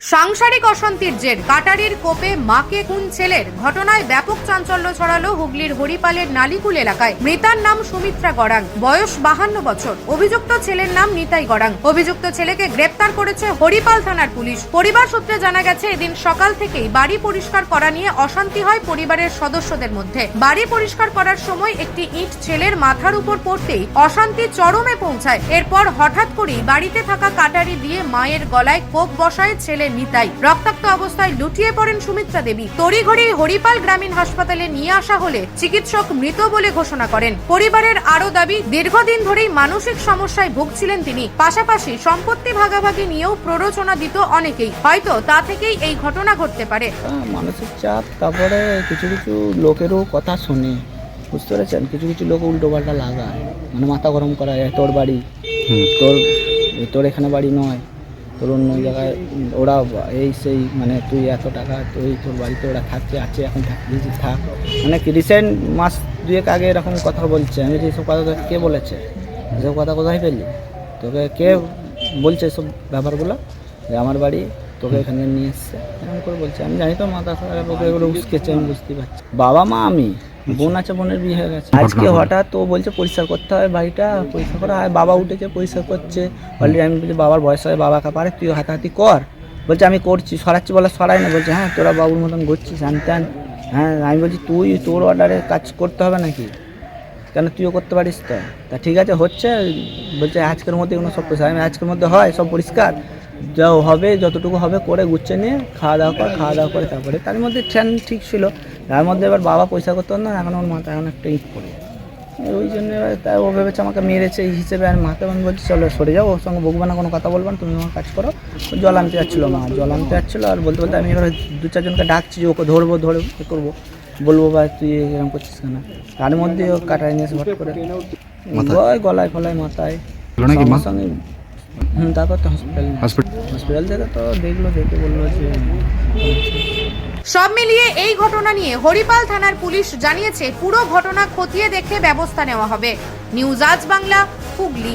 সাংসারিক অশান্তির জের। কাটারির কোপে মাকে খুন ছেলের। ঘটনায় ব্যাপক চাঞ্চল্য ছড়ালো হুগলির হরিপালের নালিকুল এলাকায়। মৃতার নাম সুমিত্রা গড়াং। বয়স বাহান্ন বছর। অভিযুক্ত ছেলের নাম নিতাই গড়াং। অভিযুক্ত ছেলেকে গ্রেপ্তার করেছে হরিপাল থানার পুলিশ। পরিবার সূত্রে জানা গেছে, এদিন সকাল থেকেই বাড়ি পরিষ্কার করা নিয়ে অশান্তি হয় পরিবারের সদস্যদের মধ্যে। বাড়ি পরিষ্কার করার সময় একটি ইট ছেলের মাথার উপর পড়তেই অশান্তি চরমে পৌঁছায়। এরপর হঠাৎ করেই বাড়িতে থাকা কাটারি দিয়ে মায়ের গলায় কোপ বসায় ছেলে নিতাই রক্তাক্ত অবস্থায় লুটিয়ে পড়েন সুমিত্রা দেবী। তড়িঘড়ি হরিপাল গ্রামীণ হাসপাতালে নিয়ে আসা হলে চিকিৎসক মৃত বলে ঘোষণা করেন। পরিবারের আরও দাবি দীর্ঘদিন ধরেই মানসিক সমস্যায় ভুগছিলেন তিনি। পাশাপাশি সম্পত্তি ভাগাভাগি নিয়েও প্ররোচনা দিত অনেকেই। হয়তো তা থেকেই এই ঘটনা ঘটতে পারে। হ্যাঁ, মানসিক চাপ তারপরে কিছু কিছু লোকেরও কথা শুনে। বুঝতে পেরেছেন? কিছু কিছু লোক উল্টো পাল্টা লাগায়। মানে মাথা গরম করা যায় তোর বাড়ি। তোর তোর এখানে বাড়ি নয়। তোর অন্য জায়গায় ওরা এই সেই মানে তুই এত টাকা, তুই তোর বাড়িতে ওরা থাকছে, আছে, এখন থাকতেছি থাক। মানে রিসেন্ট মাস দুয়েক আগে এরকম কথা বলছে। আমি যে এইসব কথা কে বলেছে? এসব কথা কোথায় পেলি? তোকে কে বলছে এসব ব্যাপারগুলো? যে আমার বাড়ি তোকে এখানে নিয়ে এসছে। এরকম করে বলছে। আমি জানি তো মাথা খারাপ এগুলো উস্কেছে, আমি বুঝতে পারছি। বাবা মা আমি। বোন আছে বোনের বিয়ে হয়ে গেছে। আজকে হঠাৎ ও বলছে পরিষ্কার করতে হয় বাড়িটা পরিষ্কার করা হয়। বাবা উঠেছে পরিষ্কার করছে। অলরেডি আমি বলছি বাবার বয়স হয় বাবাকে পারে তুই হাতাহাতি কর। বলছে আমি করছি। সরাচ্ছি বলে সরাই না। বলছে হ্যাঁ তোরা বাবুর মতন ঘুরছিস আনতেন হ্যাঁ আমি বলছি তুই তোর অর্ডারে কাজ করতে হবে নাকি? কেন তুইও করতে পারিস তো? তা ঠিক আছে হচ্ছে। বলছে আজকের মধ্যে কোনো সব পরিষ্কার আমি আজকের মধ্যে হয় সব পরিষ্কার। যা হবে যতটুকু হবে করে গুচ্ছে নিয়ে খাওয়া দাওয়া কর খাওয়া দাওয়া করে তারপরে। তার মধ্যে ট্রেন ঠিক ছিল। তার মধ্যে এবার বাবা পয়সা করতে না এখন ওর মাথায় এখন একটা ইট পড়ে ওই জন্য এবার তাই ও ভেবেছে আমাকে মেরেছে এই হিসেবে আর মাকে আমি বলছি চলো সরে যাও ওর সঙ্গে বকবে না কোনো কথা বলবেন তুমি আমার কাজ করো। জল আনতে যাচ্ছিল মা জল আনতে যাচ্ছিল আর বলতে বলতে আমি এবার দু চারজনকে ডাকছি যে ওকে ধরবো ধরে এ করব। বলব বা তুই এরকম করছিস কেন? তার মধ্যে ও কাটাই নিয়ে হট করে গলায় ফলায় মাথায়। সঙ্গে হুম তারপর তো হসপিটাল হসপিটাল হসপিটাল থেকে তো দেখল দেখে বলল যে সব মিলিয়ে এই ঘটনা নিয়ে হরিপাল থানার পুলিশ জানিয়েছে পুরো ঘটনা খতিয়ে দেখে ব্যবস্থা নেওয়া হবে। নিউজ আজ বাংলা হুগলি।